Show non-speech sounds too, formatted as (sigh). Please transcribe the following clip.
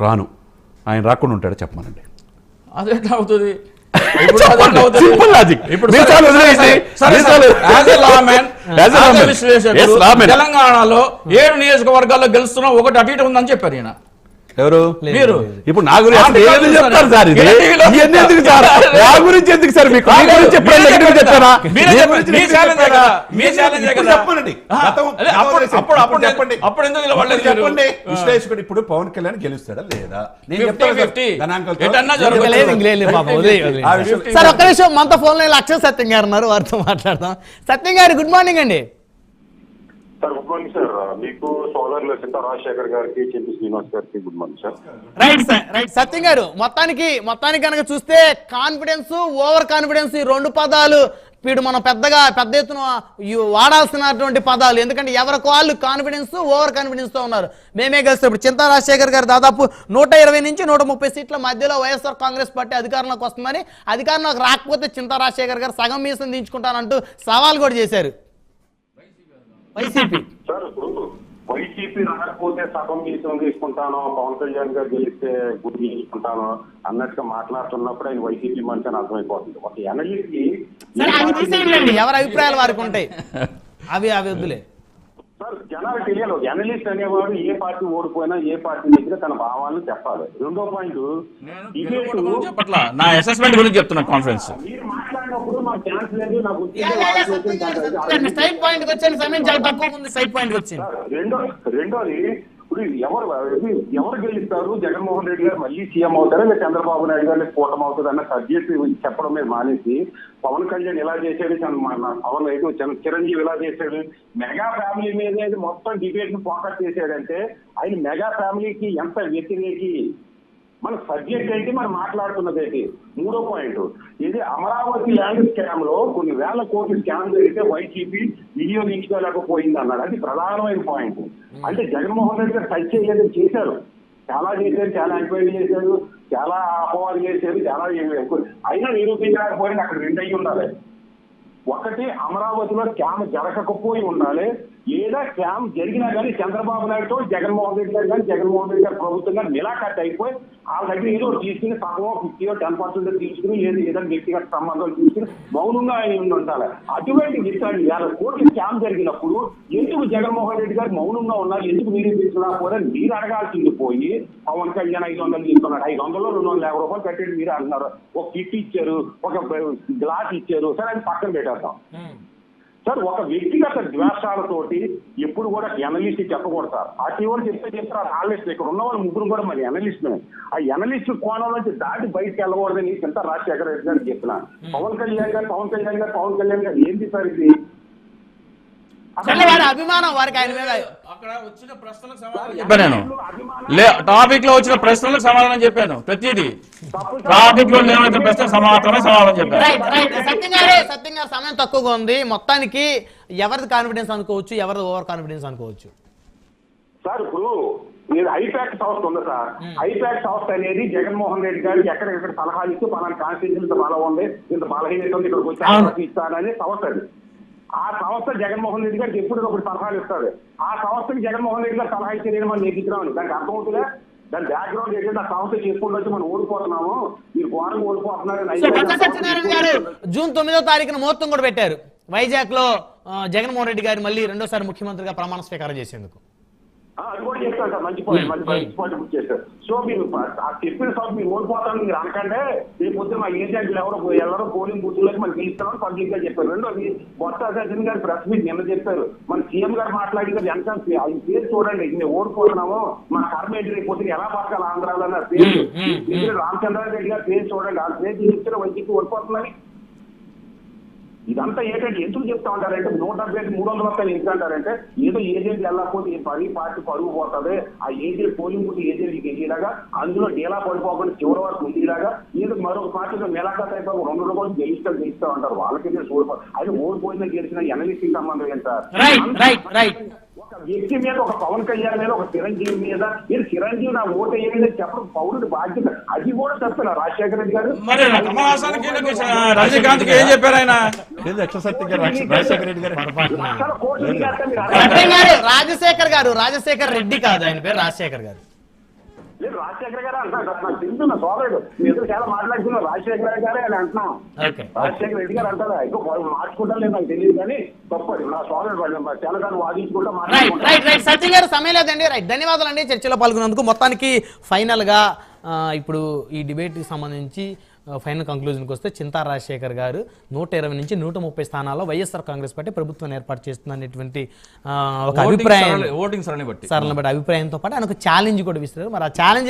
రాను. ఆయన రాకుండా ఉంటాడు చెప్పమనండి. అది ఎట్లా అవుతుంది. తెలంగాణలో ఏడు నియోజకవర్గాల్లో గెలుస్తున్నాం ఒకటి అటు ఇటు ఉందని చెప్పారు ఈయన. ఎవరు? మీరు. ఇప్పుడు నా గురించి చెప్తారు సార్ ఇది. ఎందుకు సార్? (laughs) నా గురించి ఎందుకు సార్? మీకు మీ గురించి ఎప్పుడైనా మీ చెప్పండి. అప్పుడు-. అప్పుడు- చెప్పండి. అప్పుడు ఎందుకు వాళ్ళకి చెప్పండి. విశ్లేషకుడు ఇప్పుడు పవన్ కళ్యాణ్ గెలుస్తాడా లేదా? నేను 50, చెప్తాను సార్. 50. గణాంకాలతో. ఎటన్నా నేను జరగదు. చెప్తాను. లేదు ఇంక లేదు పాపం వదిలేయ్, వదిలేయ్. ఆ విషయం- సార్ ఒక్క నిమిషం మనతో ఫోన్ లైన్ అక్షయ్ సత్యం గారు ఉన్నారు వారితో మాట్లాడదాం. సత్యం గారు గుడ్ మార్నింగ్ అండి. Sir good morning sir. మీకు సోదరులు రాజశేఖర్ గారికి చింత శ్రీనివాస్ గారికి good morning sir. Right sir right. Satyam garu మొత్తానికి మొత్తానికి కనుక చూస్తే కాన్ఫిడెన్స్ ఓవర్ కాన్ఫిడెన్స్ ఈ రెండు పదాలు వీడు మనం పెద్దగా పెద్ద ఎత్తున వాడాల్సినటువంటి పదాలు. ఎందుకంటే ఎవరికి వాళ్ళు కాన్ఫిడెన్స్ ఓవర్ కాన్ఫిడెన్స్తో ఉన్నారు. మేమే కలిసి ఇప్పుడు చింతా రాజశేఖర్ గారు దాదాపు నూట ఇరవై నుంచి నూట ముప్పై సీట్ల మధ్యలో వైఎస్ఆర్ కాంగ్రెస్ పార్టీ అధికారంలోకి వస్తుందని అధికారంలోకి రాకపోతే చింతా రాజశేఖర్ గారు సగం మీసం దించుకుంటానంటూ సవాల్ కూడా చేశారు. వైసీపీ. సార్ ఇప్పుడు వైసీపీ రాకపోతే సగం మీసం తీసుకుంటాను పవన్ కళ్యాణ్ గారు గెలిస్తే గుర్తు తీసుకుంటాను అన్నట్టుగా మాట్లాడుతున్నప్పుడు ఆయన వైసీపీ మనిషి అని అర్థమైపోతుంది. ఒక ఎనలిస్ట్కి సరే అవి తీసేయండి. ఎవరి అభిప్రాయాలు వారికి ఉంటాయి? అవి అవి వద్దులే. సార్ జనాలు తెలియాలి. ఒక ఎనలిస్ట్ అనేవాడు ఏ పార్టీ ఓడిపోయినా ఏ పార్టీ దగ్గర తన భావాలను చెప్పాలి. రెండో పాయింట్ నా అసెస్మెంట్ గురించి చెప్తున్నా కాన్ఫరెన్స్ మీరు పాయింట్ వచ్చాను సమయం చాలా తక్కువ ఉంది సైడ్ పాయింట్ వచ్చింది. రెండో రెండోది ఇప్పుడు ఎవరు ఎవరు గెలుస్తారు? జగన్మోహన్ రెడ్డి గారు మళ్ళీ సీఎం అవుతారా? లేదా చంద్రబాబు నాయుడు గారు కూటమి అవుతుంది అన్న సబ్జెక్ట్ చెప్పడం మీద మానేసి పవన్ కళ్యాణ్ ఇలా చేశాడు? పవన్ అయితే చంద్ర- చిరంజీవి ఇలా చేశాడు? మెగా ఫ్యామిలీ మీద అయితే మొత్తం డిబేట్ను ఫోకస్ చేశాడంటే ఆయన మెగా ఫ్యామిలీకి ఎంత వ్యతిరేకి మన సబ్జెక్ట్ ఏంటి? మనం మాట్లాడుతున్నది ఏంటి? మూడో పాయింట్. ఇది అమరావతి ల్యాండ్ స్కామ్లో కొన్ని వేల కోట్ల స్కామ్ జరిగితే వైసీపీ వినియోగించుకోలేకపోయింది అన్నాడు. అది ప్రధానమైన పాయింట్. అంటే జగన్మోహన్ రెడ్డి గారు టచ్ చేయలేదు చేశారు. చాలా చేశారు చాలా ఎంక్వైరీ చేశారు చాలా అపవాదు చేశారు చాలా అయినా నిరూపించలేకపోయింది. అక్కడ రెండు అయ్యి ఉండాలి. ఒకటి అమరావతిలో క్యాంప్ జరగకపోయి ఉండాలి. లేదా క్యాంప్ జరిగినా కానీ చంద్రబాబు నాయుడుతో జగన్మోహన్ రెడ్డి గారు కానీ జగన్మోహన్ రెడ్డి గారు ప్రభుత్వం కానీ నిలాఖట్ అయిపోయి వాళ్ళ దగ్గర ఏదో తీసుకుని సగమో ఫిఫ్టీ టెన్ పర్సెంట్ తీసుకుని ఏదో ఏదైనా వ్యక్తిగత సంబంధాలు తీసుకుని మౌనంగా ఆయన ఉండి ఉండాలి. అటువంటి విషయాన్ని వేల కోట్ల స్కామ్ జరిగినప్పుడు ఎందుకు జగన్మోహన్ రెడ్డి గారు మౌనంగా ఉన్నారు? ఎందుకు మీరు తీసుకురాకపోతే మీరు అడగాల్సింది పోయి పవన్ కళ్యాణ్ ఐదు వందలు తీసుకున్నాడు. ఐదు వందలు రెండు వందల యాభై రూపాయలు కట్టేది మీరు అంటున్నారు. ఒక కిట్ ఇచ్చారు ఒక గ్లాస్ ఇచ్చారు. సరే అది పక్కన పెట్టారు. పెట్టేద్దాం సార్ ఒక వ్యక్తిగత ద్వేషాలతోటి ఎప్పుడు కూడా ఎనలిస్ట్ చెప్పకూడదు సార్. ఆ వాళ్ళు చెప్తే చెప్తారు అనలిస్ట్ ఇక్కడ ఉన్న వాళ్ళు ముగ్గురు కూడా మరి ఎనలిస్ట్ ఆ ఎనలిస్ట్ కోణం నుంచి దాటి బయటకు వెళ్ళకూడదని చింత రాజశేఖర రెడ్డి గారు చెప్పిన పవన్ కళ్యాణ్ గారు పవన్ కళ్యాణ్ గారు పవన్ కళ్యాణ్ గారు ఏంటి సార్ ఇది? వారి అభిమానం వారికి ఆయన మీద. అక్కడ వచ్చిన ప్రశ్నలకు సమాధానం చెప్పాను నేను. టాపిక్లో వచ్చిన ప్రశ్నలకు సమాధానం చెప్పాను. ప్రతిదీ. టాపిక్లో లేవనెత్తిన ప్రశ్నకు మాత్రమే సమాధానం చెప్పాను. రైట్ రైట్ సత్యం గారు సత్యం గారు సమయం తక్కువగా ఉంది. మొత్తానికి ఎవరిది కాన్ఫిడెన్స్ అనుకోవచ్చు ఎవరిది ఓవర్ కాన్ఫిడెన్స్ అనుకోవచ్చు? సార్ ఇప్పుడు మీరు ఐపాక్ సంస్థ ఉంది సార్. ఐపాక్ సంస్థ అనేది జగన్మోహన్ రెడ్డి గారికి ఎక్కడెక్కడ సలహాలు ఇస్తూ పలానా కాన్స్టిట్యూషన్ ఇంత బలం ఉంది ఇంత బలహీనత ఉంది ఇక్కడికి వచ్చి ఇస్తానని సంస్థ అది. ఆ సంస్థ జగన్మోహన్ రెడ్డి గారికి ఎప్పుడు ఒకటి సలహాలు ఇస్తాడు. ఆ సంస్థకి జగన్మోహన్ రెడ్డి గారు సలహా ఇచ్చేది మనం నేర్చుకున్నామని దానికి అర్థమవుతుందా దాని బ్యాక్గ్రౌండ్ ఏంటంటే ఆ సంస్థ చెప్పుకుంటూ వచ్చి మనం ఓడిపోతున్నాము మీరు ఘోరంగా గారు జూన్ తొమ్మిదో తారీఖున ముహూర్తం కూడా పెట్టారు. వైజాగ్లో జగన్మోహన్ రెడ్డి గారు మళ్ళీ రెండోసారి ముఖ్యమంత్రిగా ప్రమాణ స్వీకారం చేసేందుకు. అది కూడా చెప్తాను సార్ మంచి పాయింట్ మంచి మంచి పాయింట్ గుర్తు చేశారు సో మీరు ఆ చెప్పిన సార్ మీరు ఓడిపోతాను మీరు అనకంటే రేపు పొద్దున మా ఏజెంట్లు ఎవరో ఎవరో పోలింగ్ బూత్లోకి మనకి గెలుస్తామని పబ్లిక్గా చెప్పారు. రెండోది బొత్స సత్యనారాయణ గారు ప్రెస్ మీట్ నిన్న చెప్పారు. మన సీఎం గారు మాట్లాడిన ఎంత ఆయన పేరు చూడండి మేము ఓడిపోతున్నాము మా కర్మ ఏంటి రేపు పొద్దున ఎలా బతకాలి ఆంధ్రాలో అన్న పేరు. రామచంద్రారెడ్డి గారి పేరు చూడండి ఆ పేరు చూస్తే వైసీపీ ఓడిపోతుందని ఇదంతా ఏంటంటే ఎందుకు చెప్తా ఉంటారంటే నూట డెబ్బై ఐదు మూడు వందల రూపాయలు ఎందుకు అంటారంటే ఏదో ఏజెంట్ వెళ్ళకపోతే ఈ పది పార్టీ పరుగు పోతుంది ఆ ఏజెంట్ పోలింగ్ బుద్ధి ఏజెంట్కి వెళ్ళేలాగా అందులో డేలా పడిపోకుండా చివరి వరకు ఉండేలాగా ఏదో మరొక పార్టీలో మెలాఖాత అయిపోయి రెండు రోజులు గెలుస్తా గెలుస్తా ఉంటారు. వాళ్ళకి ఓడిపో అది ఓడిపోయినా గెలిచిన ఎనలిస్ట్ సంబంధం ఏంట వ్యక్తి మీద ఒక పవన్ కళ్యాణ్ మీద ఒక చిరంజీవి మీద మీరు చిరంజీవి నా ఓటు ఏమైనా చెప్పడం పౌరుడి బాధ్యత. అది కూడా చెప్తున్నా రాజశేఖర రెడ్డి గారు. ఏం చెప్పారు? ఆయన? రాజశేఖర్ గారు రాజశేఖర్ రెడ్డి కాదు ఆయన పేరు రాజశేఖర్ గారు. లేదు రాజశేఖర గారు అంటున్నాను సార్, నాకు తెలుసు నా సోదరుడు. మీ ఇద్దరు చాలా మాట్లాడుతున్నారు. రాజశేఖర గారే అని అంటున్నాం. రాజశేఖర రెడ్డి గారు అంటారా? ఇంకో వాళ్ళు మార్చుకుంటారు లేదు నాకు తెలియదు కానీ తప్పది. నా సోదరుడు వాళ్ళు చాలా సార్లు వాదించుకుంటా రైట్ మాట్లాడుకుంటా రైట్ రైట్ సత్యం గారు సమయం లేదండి. రైట్ ధన్యవాదాలు అండి చర్చలో పాల్గొన్నందుకు మొత్తానికి ఫైనల్గా ఆ, ఇప్పుడు ఈ డిబేట్కి సంబంధించి ఆ, ఫైనల్ కంక్లూజన్కి వస్తే చింతా రాజశేఖర్ గారు నూట ఇరవై నుంచి నూట ముప్పై స్థానాల్లో వైఎస్ఆర్ కాంగ్రెస్ పార్టీ ప్రభుత్వాన్ని ఏర్పాటు చేస్తుందనేటువంటి ఆ, ఒక అభిప్రాయం సరళి- ఓటింగ్ సరళిని బట్టి. సరళ బట్టి అభిప్రాయంతో పాటు ఆయన ఒక ఛాలెంజ్ కూడా విసిరారు. మరి ఆ ఛాలెంజ్